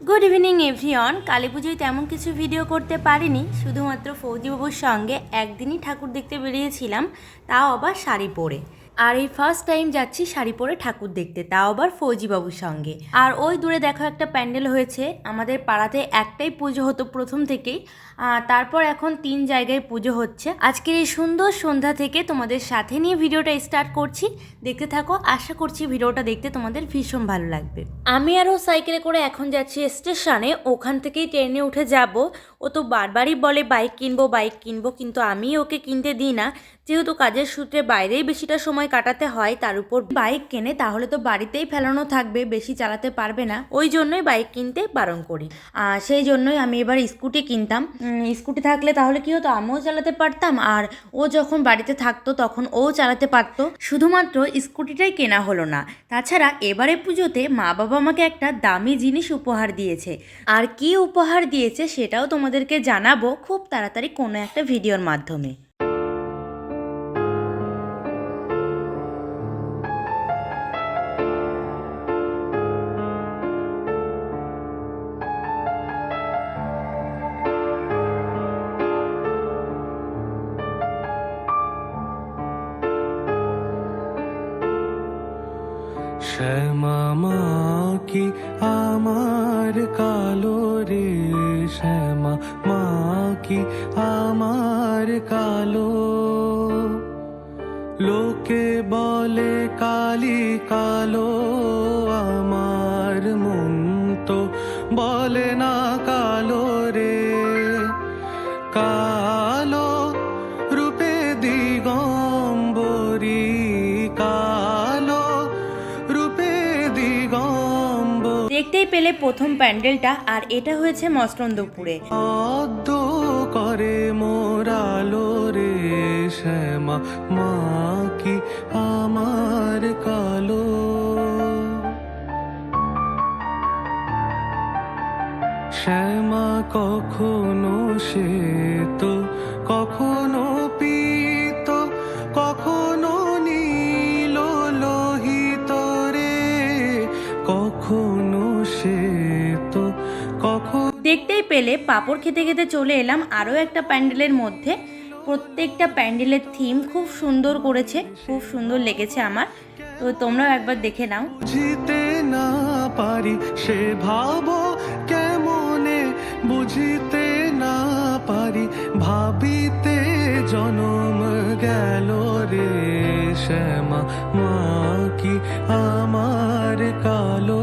Good evening everyone Kali পুজোয় তেমন কিছু ভিডিও করতে পারিনি। শুধুমাত্র ফৌজিবাবুর সঙ্গে একদিনই ঠাকুর দেখতে বেরিয়েছিলাম, তাও আবার শাড়ি পরে। আর এই ফার্স্ট টাইম যাচ্ছি শাড়ি পরে ঠাকুর দেখতে, তাও আবার ফৌজিবাবুর সঙ্গে। আর ওই দূরে দেখো একটা প্যান্ডেল হয়েছে, আমাদের পাড়াতে একটাই পুজো হতো প্রথম থেকেই তারপর এখন তিন জায়গায় পুজো হচ্ছে। আজকের এই সুন্দর সন্ধ্যা থেকে তোমাদের সাথে নিয়ে ভিডিওটা স্টার্ট করছি। দেখতে থাকো, আশা করছি ভিডিওটা দেখতে তোমাদের ভীষণ ভালো লাগবে। আমি আরও সাইকেলে করে এখন যাচ্ছি স্টেশনে ওখান থেকেই ট্রেনে উঠে যাব। ও তো বারবারই বলে, বাইক কিনবো বাইক কিনবো। কিন্তু আমি ওকে কিনতে দিই না। যেহেতু কাজের সূত্রে বাইরেই বেশিটা সময় কাটাতে হয়, তার উপর বাইক কেনে তাহলে তো বাড়িতেই ফেলানো থাকবে, বেশি চালাতে পারবে না। ওই জন্যই বাইক কিনতে বারণ করি। আর সেই জন্যই আমি এবার স্কুটি কিনতাম। স্কুটি থাকলে তাহলে কি হতো? আমিও চালাতে পারতাম, আর ও যখন বাড়িতে থাকতো তখন ও চালাতে পারতো। শুধুমাত্র স্কুটিটাই কেনা হলো না। তাছাড়া এবারে পুজোতে মা বাবা আমাকে একটা দামি জিনিস উপহার দিয়েছে। আর কি উপহার দিয়েছে সেটাও তোমাদেরকে জানাব খুব তাড়াতাড়ি কোনো একটা ভিডিওর মাধ্যমে। শ্যামা মা কি আমার কালো রে? শ্যামা মা কি আমার কালো? লোকে বলে কালি কালো। দেখতেই পেলে প্রথম প্যান্ডেলটা, আর এটা হয়েছে মস্তন্দপুরে করে মোরালো রে শ্যামা, মা কি আমার কালো। শ্যামা কখনো সে দেখতেই পেলে পাপড় খেতে খেতে চলে এলাম আরও একটা প্যান্ডেলের মধ্যে। প্রত্যেকটা প্যান্ডেলের থিম খুব সুন্দর করেছে, খুব সুন্দর লেগেছে আমার। তো তোমরাও একবার দেখে নাও। বুঝিতে না পারি সে ভাব, কেমনে বুঝিতে না পারি? ভাবিতে জনম গেল রে শ্যামা, মা কি আমার কালো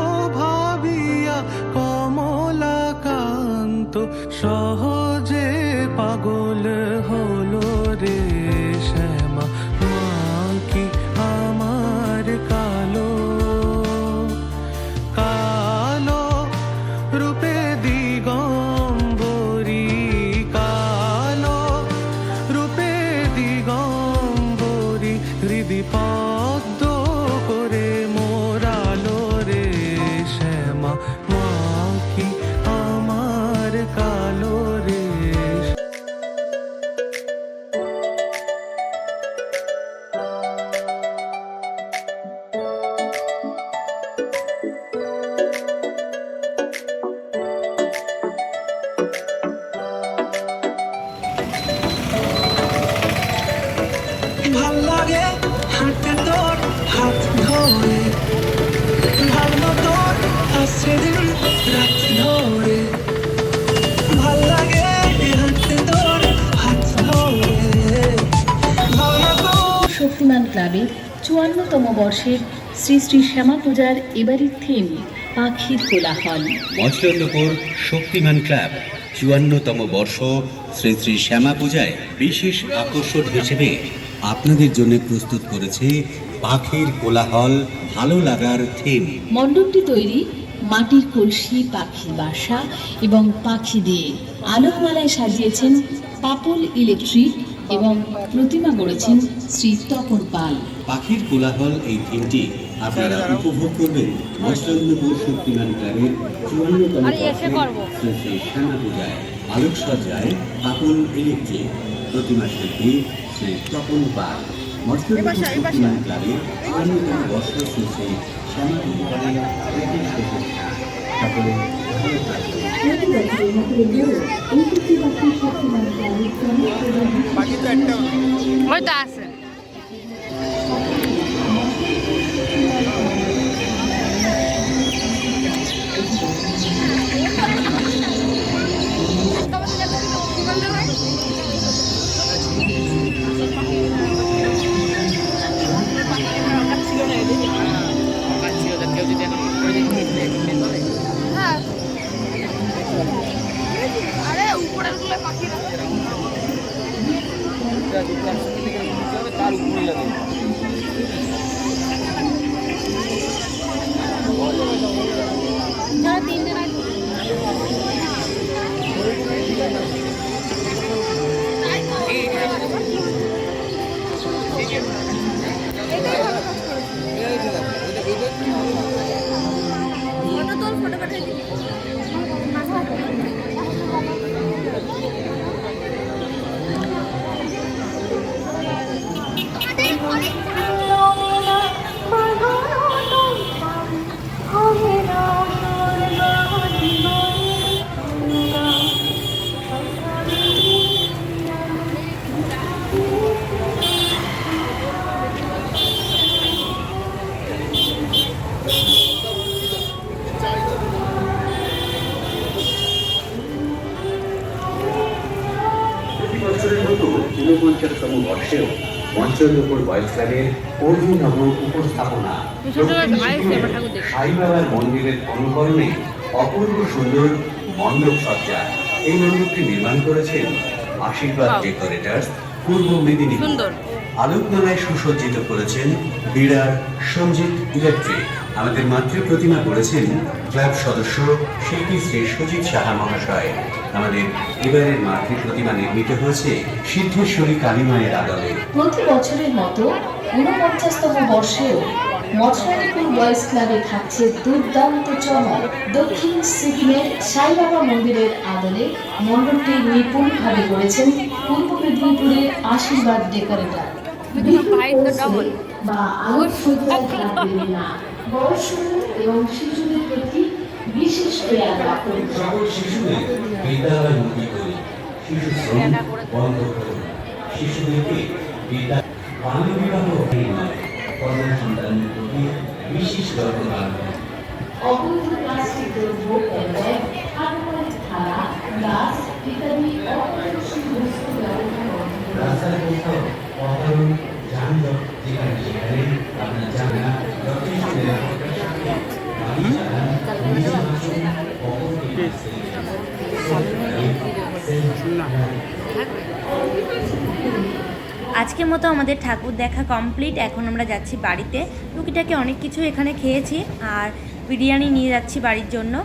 সহজে পাগল হলো রে। শক্তিমান ক্লাবের চুয়ান্নতম বর্ষের শ্রী শ্রী শ্যামা পূজার এবারের থিম পাখির কোলাহল। মৎস্যন্দপুর শক্তিমান ক্লাব চুয়ান্নতম বর্ষ শ্রী শ্রী শ্যামা পূজায় বিশেষ আকর্ষণ হিসেবে আপনাদের জন্য প্রস্তুত করেছে পাখির কোলাহল ভালো লাগার থিম মণ্ডপটি তৈরি মাটির কলসি পাখির বাসা এবং পাখি দিয়ে আলোকমালায় সাজিয়েছেন পাপল ইলেকট্রিক এবং প্রতিমা গড়েছেন শ্রী তপন পাল। পাখির কোলাহল এই থিমটি আপনারা উপভোগ করবেন মৎস্যন্দপুর শক্তিমান ক্লাবের চুয়ান্নতম শ্যামা পূজায় আলোকসজ্জায় আপন ইলেকট্রিক প্রতিমা শিল্পী শ্রী তপন পাল। মৎস্যন্দপুর শক্তিমান ক্লাবের চুয়ান্নতম বর্ষ শ্রী শ্রী শ্যামা পূজায় বিশেষ শুভেচ্ছা সকলে ভালো থাকবেন প্রতি বছরের মতো এবারও মঞ্চন্দপুর বয়স ক্লাবের অর্জুনব উপস্থাপনা সাই বাবার মন্দিরের অনুকরণে অপূর্ব সুন্দর মণ্ডপ সজ্জা। এই মণ্ডপটি নির্মাণ করেছেন আশীর্বাদ ডেকোরেটার্স পূর্ব মেদিনীপুর। আলোকমালায় সুসজ্জিত করেছেন বিড়ার সঞ্জিত ইলেকট্রিক। আমাদের মাতৃ প্রতিমা করেছেন ক্লাব সদস্য শিল্পী শ্রী সুজিত সাহা মহাশয়। আমাদের এবারের মাতৃ প্রতিমা নির্মিত হয়েছে সিদ্ধেশ্বরী কালীমায়ের আদলে। প্রতি বছরের মতো ঊনপঞ্চাশতম বর্ষেও মৎস্যপুর বয়েজ ক্লাবে থাকছে দুর্দান্ত চমক। দক্ষিণ সিকিমের সাইবাবা মন্দিরের আদলে মণ্ডপটি নিপুণভাবে করেছেন পূর্ব মেদিনীপুরের আশীর্বাদ ডেকোরেটর। বা থাকবেন না। এবং শিশুদের সকল শিশুদের বিদ্যালয়মুখী করি শিশু শ্রম বন্ধ করুন শিশুদেরকে বিদ্যা বাল্য বিবাহ নয় কন্যা সন্তানের প্রতি বিশেষ যত্ন যানজট যেখানে সেখানে আপনার জানা যথেষ্ট আজকের মতো আমাদের ঠাকুর দেখা কমপ্লিট। এখন আমরা যাচ্ছি বাড়িতে। টুকিটাকে অনেক কিছু এখানে খেয়েছি আর বিরিয়ানি নিয়ে যাচ্ছি বাড়ির জন্য।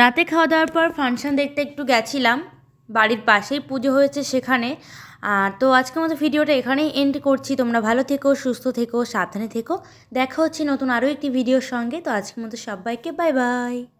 রাতে খাওয়া দাওয়ার পর ফাংশন দেখতে একটু গেছিলাম। বাড়ির পাশেই পুজো হয়েছে সেখানে। আর তো আজকে মতো ভিডিওটা এখানেই এন্ড করছি। তোমরা ভালো থেকো, সুস্থ থেকো, সাবধানে থেকো। দেখা হচ্ছে নতুন আরও একটি ভিডিওর সঙ্গে। তো আজকের মতো সবাইকে বাই বাই